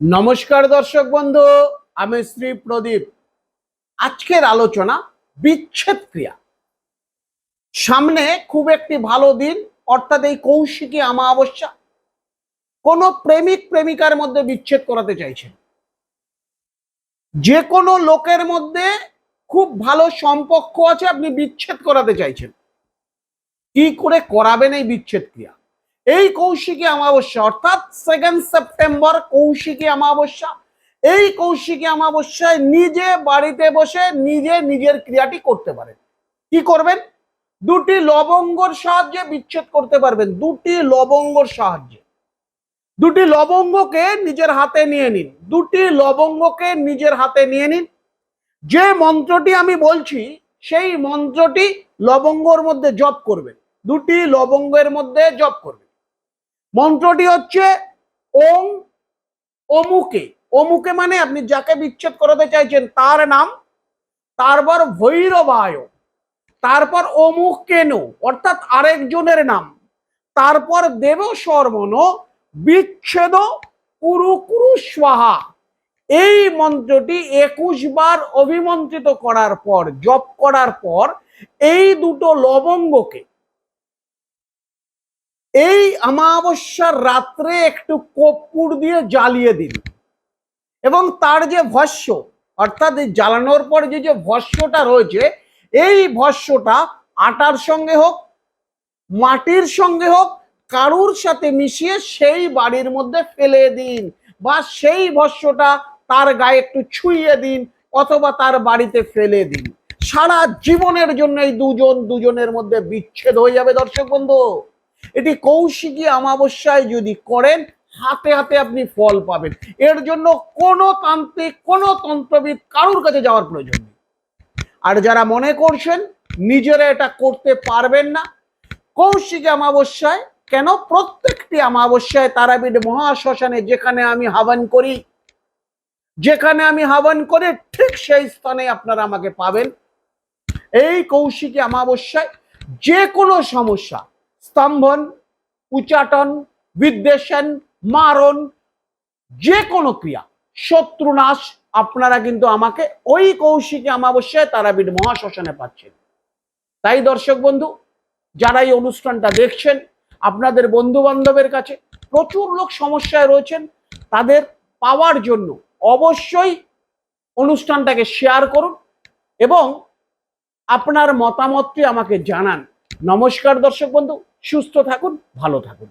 নমস্কার দর্শক বন্ধু, আমি শ্রী প্রদীপ। আজকের আলোচনা বিচ্ছেদ ক্রিয়া। সামনে খুব একটি ভালো দিন, অর্থাৎ এই কৌশিকী অমাবস্যা। কোন প্রেমিক, প্রেমিকার মধ্যে বিচ্ছেদ করাতে চাইছেন। যে কোনো লোকের মধ্যে খুব ভালো সম্পর্ক আছে, আপনি বিচ্ছেদ করাতে চাইছেন। কি করে করাবেন এই বিচ্ছেদ ক্রিয়া? এই কৌশিকী অমাবস্যা, অর্থাৎ সেকেন্ড সেপ্টেম্বর কৌশিকী অমাবস্যা, এই কৌশিকী অমাবস্যায় নিজে বাড়িতে বসে নিজে নিজের ক্রিয়াটি করতে পারেন। কি করবেন? দুটি লবঙ্গর সাহায্যে বিচ্ছেদ করতে পারবেন, দুটি লবঙ্গর সাহায্যে। দুটি লবঙ্গকে নিজের হাতে নিয়ে নিন, দুটি লবঙ্গকে নিজের হাতে নিয়ে নিন। যে মন্ত্রটি আমি বলছি, সেই মন্ত্রটি লবঙ্গর মধ্যে জপ করবেন, দুটি লবঙ্গের মধ্যে জপ করবেন। মন্ত্রটি হচ্ছে ওম অমুকে। অমুকে মানে আপনি যাকে বিচ্ছেদ করাতে চাইছেন, তার নাম, তারপর ভৈরবায়, তারপর অমুক কেন অর্থাৎ আরেকজনের নাম, তারপর দেব সর্বন বিচ্ছেদ কুরু কুরু স্বাহা। এই মন্ত্রটি একুশ বার অভিমন্ত্রিত করার পর, জপ করার পর, এই দুটো লবঙ্গকে এই অমাবস্যার রাত্রে একটু কর্পূর দিয়ে জ্বালিয়ে দিন। এবং তার যে ভস্য, অর্থাৎ জ্বালানোর পর যে যে ভস্যটা রয়েছে, এই ভস্যটা আটার সঙ্গে হোক, মাটির সঙ্গে হোক, কারুর সাথে মিশিয়ে সেই বাড়ির মধ্যে ফেলে দিন বা সেই ভস্যটা তার গায়ে একটু ছুঁয়ে দিন অথবা তার বাড়িতে ফেলে দিন। সারা জীবনের জন্য এই দুজন দুজনের মধ্যে বিচ্ছেদ হয়ে যাবে দর্শক বন্ধু। এটি কৌশিকী অমাবস্যায় যদি করেন, হাতে হাতে আপনি ফল পাবেন। এর জন্য কোনো তান্ত্রিক, কোনো তন্ত্রবিদ কারুর কাছে যাওয়ার প্রয়োজন নেই। আর যারা মনে করছেন, নিজেরা এটা করতে পারবেন না, কৌশিকী অমাবস্যায় কেন? প্রত্যেকটি অমাবস্যায় তারাপীঠ মহাশ্মশানে যেখানে আমি হাবান করি, যেখানে আমি হাবান করে ঠিক সেই স্থানে আপনারা আমাকে পাবেন। এই কৌশিকী অমাবস্যায় যে কোনো সমস্যা স্তম্ভন উচাটন বিদ্বেষণ, মারণ যে কোনো ক্রিয়া, শত্রুনাশ, আপনারা কিন্তু আমাকে ওই কৌশিকী অমাবস্যায় তারাপীঠ মহাশ্মশানে পাচ্ছেন। তাই দর্শক বন্ধু, যারা এই অনুষ্ঠানটা দেখছেন, আপনাদের বন্ধু বান্ধবের কাছে প্রচুর লোক সমস্যায় রয়েছেন, তাদের পাওয়ার জন্য অবশ্যই অনুষ্ঠানটাকে শেয়ার করুন এবং আপনার মতামতটি আমাকে জানান। নমস্কার দর্শক বন্ধু সুস্থ থাকুন ভালো থাকুন।